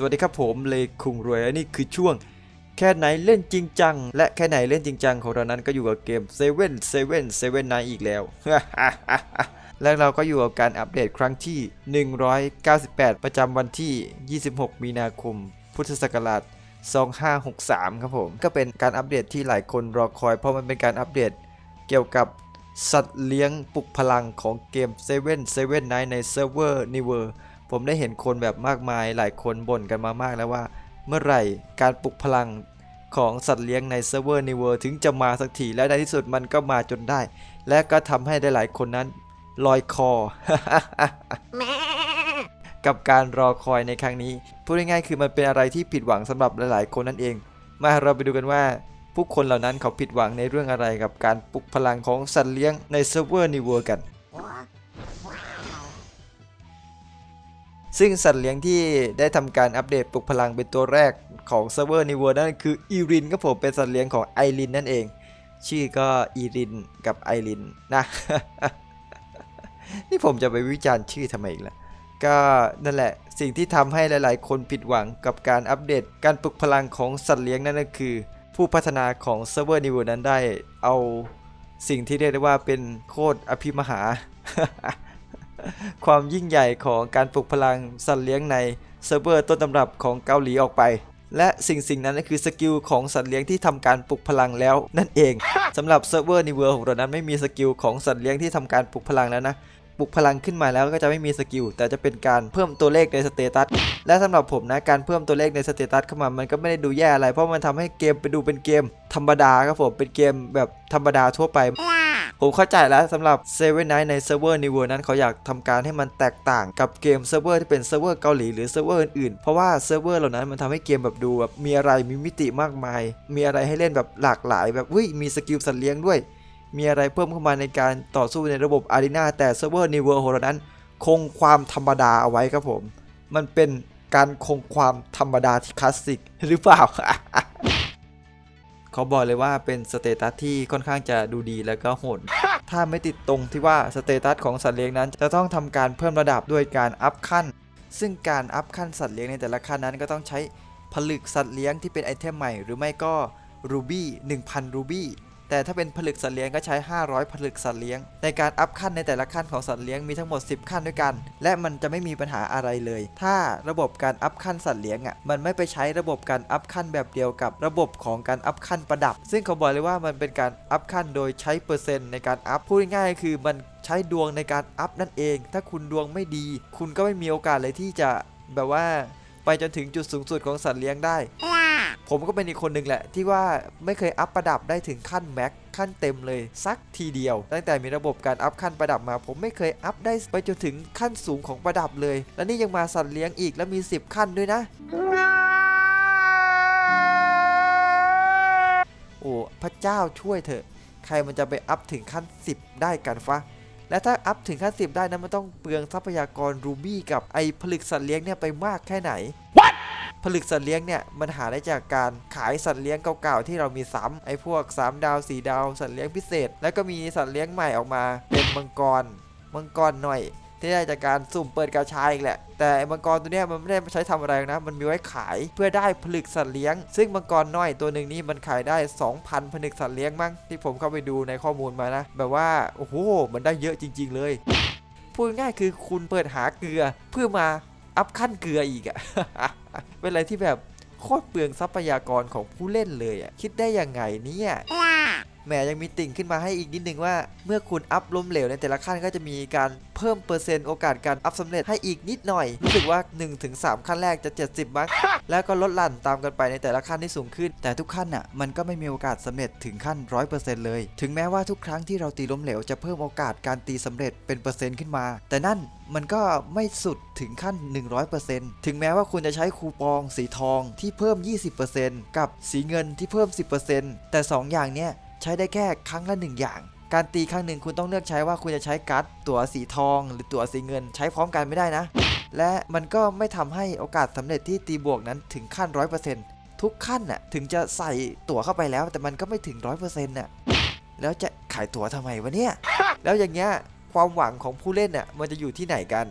สวัสดีครับผมเลคุงรวยและนี่คือช่วง แค่ไหนเล่นจริงจัง และแค่ไหนเล่นจริงจังของเรานั้นก็อยู่กับเกม7 7 7 7 9อีกแล้ว และเราก็อยู่กับการอัปเดตครั้งที่ 198 ประจำวันที่ 26 มีนาคม พุทธศักราช 2563 ครับผม ก็เป็นการอัปเดตที่หลายคนรอคอย เพราะมันเป็นการอัปเดตเกี่ยวกับสัตว์เลี้ยงปลุกพลังของเกม7 7 9ในเซิร์ฟเวอร์นิเวอร์ ผมได้เห็นคนแบบมากมายหลายคนบ่นกันมามากแล้วว่า เมื่อไหร่การปลุกพลังของสัตว์เลี้ยงในเซิร์ฟเวอร์นิเวอร์ถึงจะมาสักทีและในที่สุดมันก็มาจนได้ และก็ทำให้หลายคนนั้นลอยคอ กับการรอคอยในครั้งนี้พูดง่ายๆคือมันเป็นอะไรที่ผิดหวังสำหรับหลายๆ คนนั่นเอง มาเราไปดูกันว่าผู้คนเหล่านั้นเขาผิดหวังในเรื่องอะไรกับการปลุกพลังของสัตว์เลี้ยงในเซิร์ฟเวอร์นิเวอร์กัน ซึ่งสัตว์เลี้ยงที่ได้ทำการอัปเดตปลุกพลังเป็นตัวแรกของเซิร์ฟเวอร์นิเวอร์นั่นคืออีรินครับผมเป็นสัตว์เลี้ยงของไอรินนั่นเอง ชื่อก็อีรินกับไอรินนะนี่ผมจะไปวิจารณ์ชื่อทำไมอีกล่ะก็นั่นแหละสิ่งที่ทำให้หลาย ๆ คนผิดหวังกับการอัปเดต การปลุกพลังของสัตว์เลี้ยงนั่นก็คือ ผู้พัฒนาของเซิร์ฟเวอร์นิเวอร์นั้นได้เอาสิ่งที่เรียกได้ว่าเป็นโคตรอภิมหา ความยิ่งใหญ่ของการปลุกพลังสัตว์เลี้ยงในเซิร์ฟเวอร์ต้นตำรับของเกาหลีออกไป และสิ่งสิ่งนั้นก็คือสกิลของสัตว์เลี้ยงที่ทำการปลุกพลังแล้วนั่นเองสำหรับเซิร์ฟเวอร์นิเวอร์ของเรานั้นไม่มีสกิลของสัตว์เลี้ยงที่ทำการปลุกพลังแล้วนะ ปลุกพลังขึ้นมาแล้วก็จะไม่มีสกิลแต่จะเป็นการเพิ่มตัวเลขในสเตตัสและสำหรับผมนะการเพิ่มตัวเลขในสเตตัสเข้ามามันก็ไม่ได้ดูแย่อะไร เพราะมันทำให้เกมไปดูเป็นเกม ธรรมดาครับผมเป็นเกมแบบธรรมดาทั่วไปผมเข้าใจแล้วสำหรับเซเว่นไนในเซิร์ฟเวอร์นิเวอร์นั้นเขาอยากทำการให้มันแตกต่างกับเกมเซิร์ฟเวอร์ที่เป็นเซิร์ฟเวอร์เกาหลีหรือเซิร์ฟเวอร์อื่นๆ เพราะว่าเซิร์ฟเวอร์เหล่านั้นมันทำให้เกมแบบดูแบบมีอะไรมีมิติมากมาย มีอะไรให้เล่นแบบหลากหลาย แบบเฮ้ยมีสกิลสัตว์เลี้ยงด้วย มีอะไรเพิ่มเข้ามาในการต่อสู้ในระบบอารีนาแต่เซิร์ฟเวอร์นิเวอร์ขอรานั้น คงความธรรมดาเอาไว้ครับผม มันเป็นการคงความธรรมดาที่คลาสสิกหรือเปล่า เขาบอกเลยว่าเป็นสเตตัสที่ค่อนข้างจะดูดีแล้วก็โหด ถ้าไม่ติดตรงที่ว่าสเตตัสของสัตว์เลี้ยงนั้น จะต้องทำการเพิ่มระดับด้วยการอัพขั้น ซึ่งการอัพขั้นสัตว์เลี้ยงในแต่ละขั้นนั้นก็ต้องใช้ผลึกสัตว์เลี้ยงที่เป็นไอเทมใหม่ หรือไม่ก็รูบี้1,000รูบี้ แต่ถ้าเป็นผลึกสัตว์เลี้ยงก็ใช้ 500 ผลึกสัตว์เลี้ยง ในการอัพขั้นในแต่ละขั้นของสัตว์เลี้ยงมีทั้งหมด 10 ขั้นด้วยกัน และมันจะไม่มีปัญหาอะไรเลย ถ้าระบบการอัพขั้นสัตว์เลี้ยงอะมันไม่ไปใช้ระบบการอัพขั้นแบบเดียวกับระบบของการอัพขั้นประดับ ซึ่งเขาบอกเลยว่ามันเป็นการอัพขั้นโดยใช้เปอร์เซ็นต์ในการอัพพูดง่ายๆคือมันใช้ดวงในการอัพนั่นเอง ถ้าคุณดวงไม่ดี คุณก็ไม่มีโอกาสเลยที่จะแบบว่า ไปจนถึงจุดสูงสุดของสัตว์เลี้ยงได้ ผมก็เป็นอีกคนหนึ่งแหละ ที่ว่าไม่เคยอัพประดับได้ถึงขั้นแม็กขั้นเต็มเลยสักทีเดียว ตั้งแต่มีระบบการอัพขั้นประดับมา ผมไม่เคยอัพได้ไปจนถึงขั้นสูงของประดับเลย และนี่ยังมาสัตว์เลี้ยงอีกแล้วมี 10 ขั้นด้วยนะโอ้พระเจ้าช่วยเถอะ ใครมันจะไปอัพถึงขั้น 10 ได้กันฟะและถ้าอัพถึงขั้น 10 ได้นะมันต้องเปลืองทรัพยากรรูบี้กับไอผลึกสัตว์เลี้ยงเนี่ยไปมากแค่ไหน ผลึกสัตว์เลี้ยงเนี่ยมันหาได้จากการขายสัตว์เลี้ยงเก่าๆที่เรามีซ้ำไอ้พวก 3 ดาว 4 ดาวสัตว์เลี้ยงพิเศษ แล้วก็มีสัตว์เลี้ยงใหม่ออกมาเป็นมังกรมังกรหน่อย ที่ได้จากการสุ่มเปิดกาชาอีกแหละ แต่มังกรตัวเนี้ยมันไม่ได้ใช้ทำอะไรนะ มันมีไว้ขายเพื่อได้ผลึกสัตว์เลี้ยง ซึ่งมังกรน้อยตัวหนึ่งนี่มันขายได้ 2,000 ผลึกสัตว์เลี้ยงมั้งที่ผมเข้าไปดูในข้อมูลมานะ แบบว่าโอ้โหมันได้เยอะจริง ๆ เลยพูดง่ายคือคุณเปิดหาเกลือเพื่อมา อัพขั้นเกลืออีกอะเป็นอะไรที่แบบโคตรเปลืองทรัพยากรของผู้เล่นเลยอะคิดได้ยังไงเนี่ย แหมยังมีติ่งขึ้นมาให้อีกนิดนึงว่า เมื่อคุณอัพล้มเหลวในแต่ละขั้นก็จะมีการเพิ่มเปอร์เซ็นต์โอกาสการอัพสำเร็จให้อีกนิดหน่อย รู้สึกว่า 1-3 ขั้นแรกจะ 70 มั้งแล้วก็ลดหลั่นตามกันไปในแต่ละขั้นที่สูงขึ้น แต่ทุกขั้นอะมันก็ไม่มีโอกาสสำเร็จถึงขั้น 100%เลย ถึงแม้ว่าทุกครั้งที่เราตีล้มเหลวจะเพิ่มโอกาสการตีสำเร็จเป็นเปอร์เซ็นต์ขึ้นมา แต่นั่นมันก็ไม่สุดถึงขั้น 100%ถึงแม้ว่าคุณจะใช้คูปองสีทองที่เพิ่ม 20%กับสีเงินที่เพิ่ม 10%แต่ 2 อย่างเนี้ย ใช้ได้แค่ครั้งละ1อย่าง การตีครั้งหนึ่งคุณต้องเลือกใช้ว่าคุณจะใช้การ์ดตั๋วสีทอง หรือตั๋วสีเงิน ใช้พร้อมกันไม่ได้นะ และมันก็ไม่ทำให้โอกาสสำเร็จที่ตีบวกนั้นถึงขั้น 100%ทุกขั้นน่ะถึงจะใส่ตั๋วเข้าไปแล้ว แต่มันก็ไม่ถึง 100%น่ะแล้วจะขายตั๋วทำไมวะเนี่ย แล้วอย่างเงี้ยความหวังของผู้เล่นน่ะมันจะอยู่ที่ไหนกัน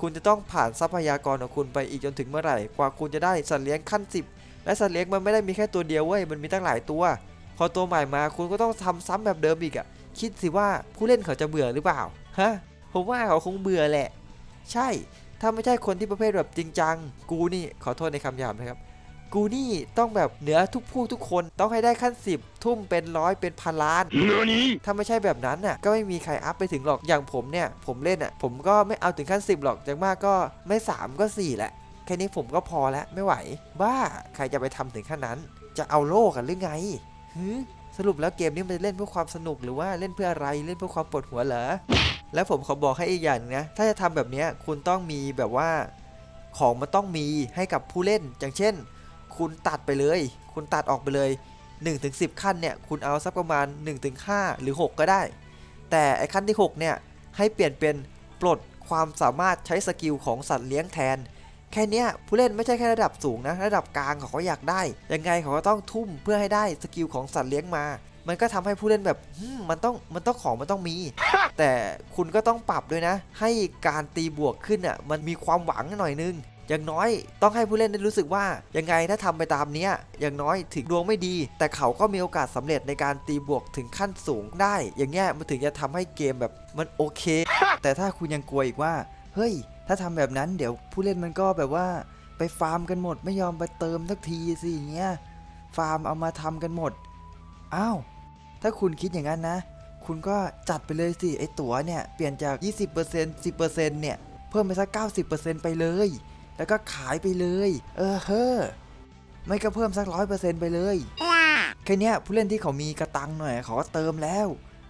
คุณจะต้องผ่านทรัพยากรของคุณไปอีกจนถึงเมื่อไหร่ กว่าคุณจะได้สัตว์เลี้ยงขั้น 10 และสัตว์เลี้ยงมันไม่ได้มีแค่ตัวเดียวเว้ย มันมีตั้งหลายตัว อตัวใหม่มาคุณก็ต้องทำซ้ำแบบเดิมอีกอะคิดสิว่าผู้เล่นเขาจะเบื่อหรือเปล่าฮะผมว่าเขาคงเบื่อแหละ ใช่ ถ้าไม่ใช่คนที่ประเภทแบบจริงจัง กูนี่ขอโทษในคำหยาบนะครับ กูนี่ต้องแบบเหนือทุกผู้ทุกคนต้องให้ได้ขั้น 10 ทุ่มเป็นร้อยเป็นพันล้านถ้าไม่ใช่แบบนั้นน่ะ ก็ไม่มีใครอัพไปถึงหรอกอย่างผมเนี่ย ผมเล่นอะ ผมก็ไม่เอาถึงขั้น 10 หรอกอย่างมากก็ไม่ 3 ก็ 4 แหละ แค่นี้ผมก็พอแล้วไม่ไหว บ้าใครจะไปทำถึงขั้นนั้น จะเอาโลกกันหรือไง หือสรุปแล้วเกมนี้มันเล่นเพื่อความสนุกหรือว่าเล่นเพื่ออะไรเล่นเพื่อความปวดหัวเหรอแล้วผมขอบอกให้อีกอย่างนะถ้าจะทำแบบนี้คุณต้องมีแบบว่าของมันต้องมีให้กับผู้เล่น อย่างเช่น คุณตัดไปเลย คุณตัดออกไปเลย 1-10 ขั้นเนี่ยคุณเอาสักประมาณ 1-5 หรือ 6 ก็ได้ แต่ไอ้ขั้นที่ 6 เนี่ยให้เปลี่ยนเป็นปลดความสามารถใช้สกิลของสัตว์เลี้ยงแทน แค่นี้ผู้เล่นไม่ใช่แค่ระดับสูงนะ ระดับกลางเขาก็อยากได้ ยังไงเขาก็ต้องทุ่มเพื่อให้ได้สกิลของสัตว์เลี้ยงมา มันก็ทำให้ผู้เล่นแบบมมันต้องมันต้องของมันต้องมี แต่คุณก็ต้องปรับด้วยนะ ให้การตีบวกขึ้นอะมันมีความหวังหน่อยนึงอย่างน้อยต้องให้ผู้เล่นได้รู้สึกว่ายังไงถ้าทำไปตามเนี้ยอย่างน้อยถึงดวงไม่ดี แต่เขาก็มีโอกาสสำเร็จในการตีบวกถึงขั้นสูงได้ อย่างเงี้ยมันถึงจะทำให้เกมแบบมันโอเค แต่ถ้าคุณยังกลัวอีกว่า เฮ้ย ถ้าทำแบบนั้นเดี๋ยวผู้เล่นมันก็แบบว่าไปฟาร์มกันหมดไม่ยอมไปเติมสักทีสิอย่างเงี้ยฟาร์มเอามาทำกันหมด อ้าว ถ้าคุณคิดอย่างนั้นนะ คุณก็จัดไปเลยสิ ไอตั๋วเนี่ย เปลี่ยนจาก 20% 10%เนี่ย เพิ่มไปสัก 90%ไปเลย แล้วก็ขายไปเลย เออเฮ้อไม่ก็เพิ่มสักร้อยเปอร์เซ็นต์ไปเลยแค่นี้ผู้เล่นที่เขามีกระตังหน่อย เขาก็เติมแล้ว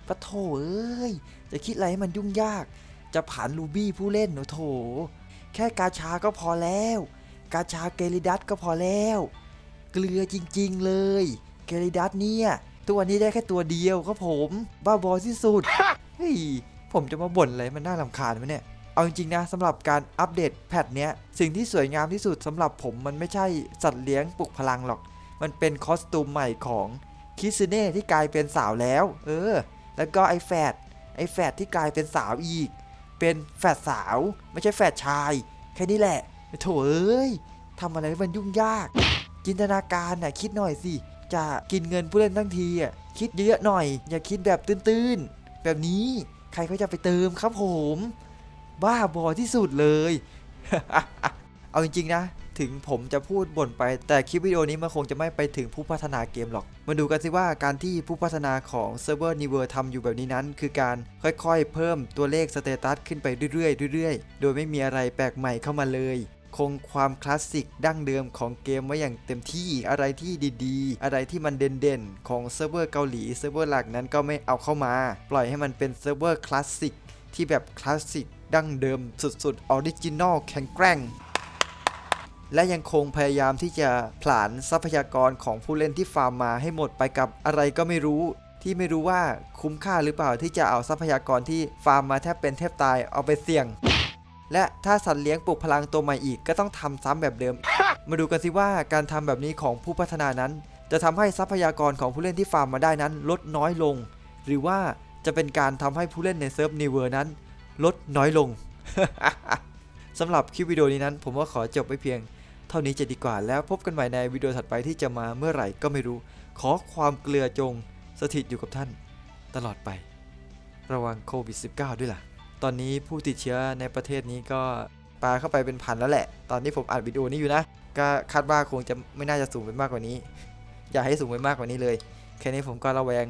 ปะโถเอ้ย จะคิดอะไรให้มันยุ่งยาก จะผ่านลูบี้ผู้เล่นโอ้โถ แค่กาชาก็พอแล้ว กาชาเกลิดัสก็พอแล้ว เกลือจริงๆเลย เกลิดัสเนี่ยตัวนี้ได้แค่ตัวเดียวครับผม บ้าบอที่สุดเฮ้ยผมจะมาบ่นอะไรมันน่าลำคาญไหมเนี่ยเอาจริงๆนะสำหรับการอัปเดตแพทเนี้ยสิ่งที่สวยงามที่สุดสำหรับผมมันไม่ใช่สัตว์เลี้ยงปลุกพลังหรอก มันเป็นคอสตูมใหม่ของคิซึเน่ที่กลายเป็นสาวแล้ว เออ แล้วก็ไอ้แฟดไอ้แฟดที่กลายเป็นสาวอีก เป็นแฝดสาว ไม่ใช่แฝดชาย แค่นี้แหละโถเอ้ยทำอะไรมันยุ่งยาก จินตนาการน่ะคิดหน่อยสิ จะกินเงินผู้เล่นทั้งทีอะคิดเยอะๆหน่อย อย่าคิดแบบตื้นๆ แบบนี้ใครก็จะไปเติมครับผม บ้าบอที่สุดเลย เอาจริงๆนะ ถึงผมจะพูดบ่นไป แต่คลิปวิดีโอนี้มันคงจะไม่ไปถึงผู้พัฒนาเกมหรอก มาดูกันสิว่าการที่ผู้พัฒนาของเซิร์ฟเวอร์นิเวอร์ทำอยู่แบบนี้นั้น คือการค่อยๆ เพิ่มตัวเลขสเตตัสขึ้นไปเรื่อยๆเรื่อยๆ โดยไม่มีอะไรแปลกใหม่เข้ามาเลยคงความคลาสสิกดั้งเดิมของเกมไว้อย่างเต็มที่อะไรที่ดีๆ อะไรที่มันเด่นๆ ของเซิร์ฟเวอร์เกาหลีเซิร์ฟเวอร์หลักนั้นก็ไม่เอาเข้ามา ปล่อยให้มันเป็นเซิร์ฟเวอร์คลาสสิกที่แบบคลาสสิกดั้งเดิมสุดๆออริจินอลแข็งแกร่ง และยังคงพยายามที่จะผลาญทรัพยากรของผู้เล่นที่ฟาร์มมาให้หมดไปกับอะไรก็ไม่รู้ ที่ไม่รู้ว่าคุ้มค่าหรือเปล่าที่จะเอาทรัพยากรที่ฟาร์มมาแทบเป็นแทบตายเอาไปเสี่ยง และถ้าสัตว์เลี้ยงปลุกพลังตัวใหม่อีกก็ต้องทำซ้ำแบบเดิม มาดูกันสิว่าการทำแบบนี้ของผู้พัฒนานั้น จะทำให้ทรัพยากรของผู้เล่นที่ฟาร์มมาได้นั้น ลดน้อยลง หรือว่าจะเป็นการทำให้ผู้เล่นในเซิร์ฟนิเวอร์นั้น ลดน้อยลงสำหรับคลิปวิดีโอนี้นั้น ผมก็ขอจบไปเพียง เท่านี้จะดีกว่าแล้วพบกันใหม่ในวิดีโอถัดไปที่จะมาเมื่อไหร่ก็ไม่รู้ ขอความเกลือจงสถิตอยู่กับท่าน ตลอดไประวังโควิด -19 ด้วยล่ะ ตอนนี้ผู้ติดเชื้อในประเทศนี้ก็ปาเข้าไปเป็นพันแล้วแหละ ตอนนี้ผมอัดวิดีโอนี้อยู่นะ ก็คาดว่าคงจะไม่น่าจะสูงไปมากกว่านี้ อย่าให้สูงไปมากกว่านี้เลย แค่นี้ผมก็ระแวง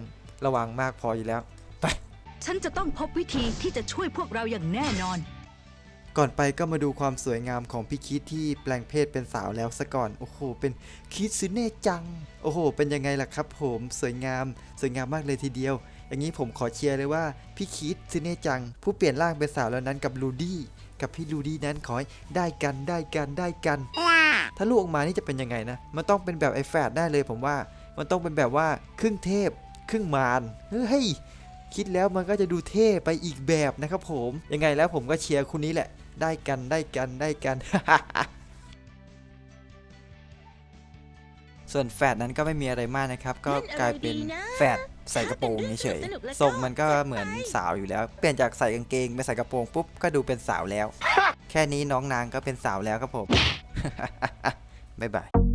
ระวังมากพออยู่แล้ว ไป ฉันจะต้องพบวิธีที่จะช่วยพวกเราอย่างแน่นอน ก่อนไปก็มาดูความสวยงามของพี่คิดที่แปลงเพศเป็นสาวแล้วซะก่อน โอ้โห เป็นคิดซึเน่จัง โอ้โห เป็นยังไงล่ะครับผมสวยงาม สวยงามมากเลยทีเดียว อย่างนี้ผมขอเชียร์เลยว่าพี่คิดซึเน่จัง ผู้เปลี่ยนร่างเป็นสาวแล้วนั้นกับลูดี้กับพี่ลูดี้นั้นขอให้ได้กันได้กันได้กัน ถ้าลูกออกมานี่จะเป็นยังไงนะ มันต้องเป็นแบบไอแฝดได้เลยผมว่า มันต้องเป็นแบบว่าครึ่งเทพ ครึ่งมารเฮ้ย คิดแล้วมันก็จะดูเท่ไปอีกแบบนะครับผม ยังไงแล้วผมก็เชียร์คุณนี้แหละ ได้กันได้กันได้กัน ส่วนแฟดนั้นก็ไม่มีอะไรมากนะครับ ก็กลายเป็นแฟดใส่กระโปรงเฉยสนุกแล้วก็ๆทรงมันก็เหมือนสาวอยู่แล้ว เปลี่ยนจากใส่กางเกงไปใส่กระโปรงปุ๊บก็ดูเป็นสาวแล้ว แค่นี้น้องนางก็เป็นสาวแล้วครับผมบ๊ายบาย